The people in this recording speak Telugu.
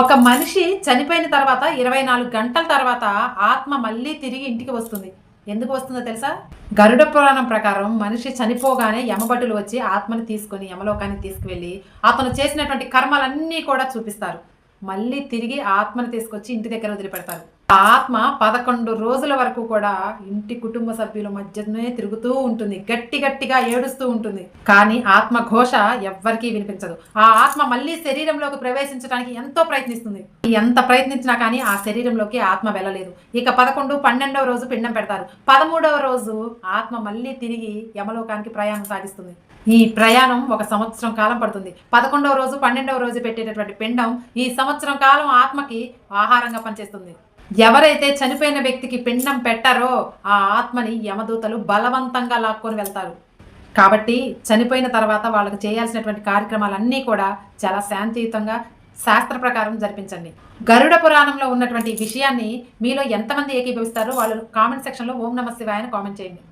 ఒక మనిషి చనిపోయిన తర్వాత ఇరవై నాలుగు గంటల తర్వాత ఆత్మ మళ్ళీ తిరిగి ఇంటికి వస్తుంది. ఎందుకు వస్తుందో తెలుసా? గరుడ పురాణం ప్రకారం మనిషి చనిపోగానే యమభటులు వచ్చి ఆత్మని తీసుకొని యమలోకాన్ని తీసుకువెళ్ళి అతను చేసినటువంటి కర్మలన్నీ కూడా చూపిస్తారు. మళ్ళీ తిరిగి ఆత్మని తీసుకొచ్చి ఇంటి దగ్గర వదిలిపెడతారు. ఆత్మ పదకొండు రోజుల వరకు కూడా ఇంటి కుటుంబ సభ్యుల మధ్యనే తిరుగుతూ ఉంటుంది. గట్టి గట్టిగా ఏడుస్తూ ఉంటుంది. కానీ ఆత్మ ఘోష ఎవ్వరికీ వినిపించదు. ఆ ఆత్మ మళ్ళీ శరీరంలోకి ప్రవేశించడానికి ఎంతో ప్రయత్నిస్తుంది. ఎంత ప్రయత్నించినా కానీ ఆ శరీరంలోకి ఆత్మ వెళ్ళలేదు. ఇక పదకొండు పన్నెండవ రోజు పిండం పెడతారు. పదమూడవ రోజు ఆత్మ మళ్ళీ తిరిగి యమలోకానికి ప్రయాణం సాగిస్తుంది. ఈ ప్రయాణం ఒక సంవత్సరం కాలం పడుతుంది. పదకొండవ రోజు పన్నెండవ రోజు పెట్టేటటువంటి పిండం ఈ సంవత్సరం కాలం ఆత్మకి ఆహారంగా పనిచేస్తుంది. ఎవరైతే చనిపోయిన వ్యక్తికి పిండం పెట్టారో ఆ ఆత్మని యమదూతలు బలవంతంగా లాక్కొని వెళ్తారు. కాబట్టి చనిపోయిన తర్వాత వాళ్ళకి చేయాల్సినటువంటి కార్యక్రమాలన్నీ కూడా చాలా శాంతియుతంగా శాస్త్ర ప్రకారం జరిపించండి. గరుడ పురాణంలో ఉన్నటువంటి విషయాన్ని మీలో ఎంతమంది ఏకీభవిస్తారో వాళ్ళు కామెంట్ సెక్షన్లో ఓం నమ శివాయని కామెంట్ చేయండి.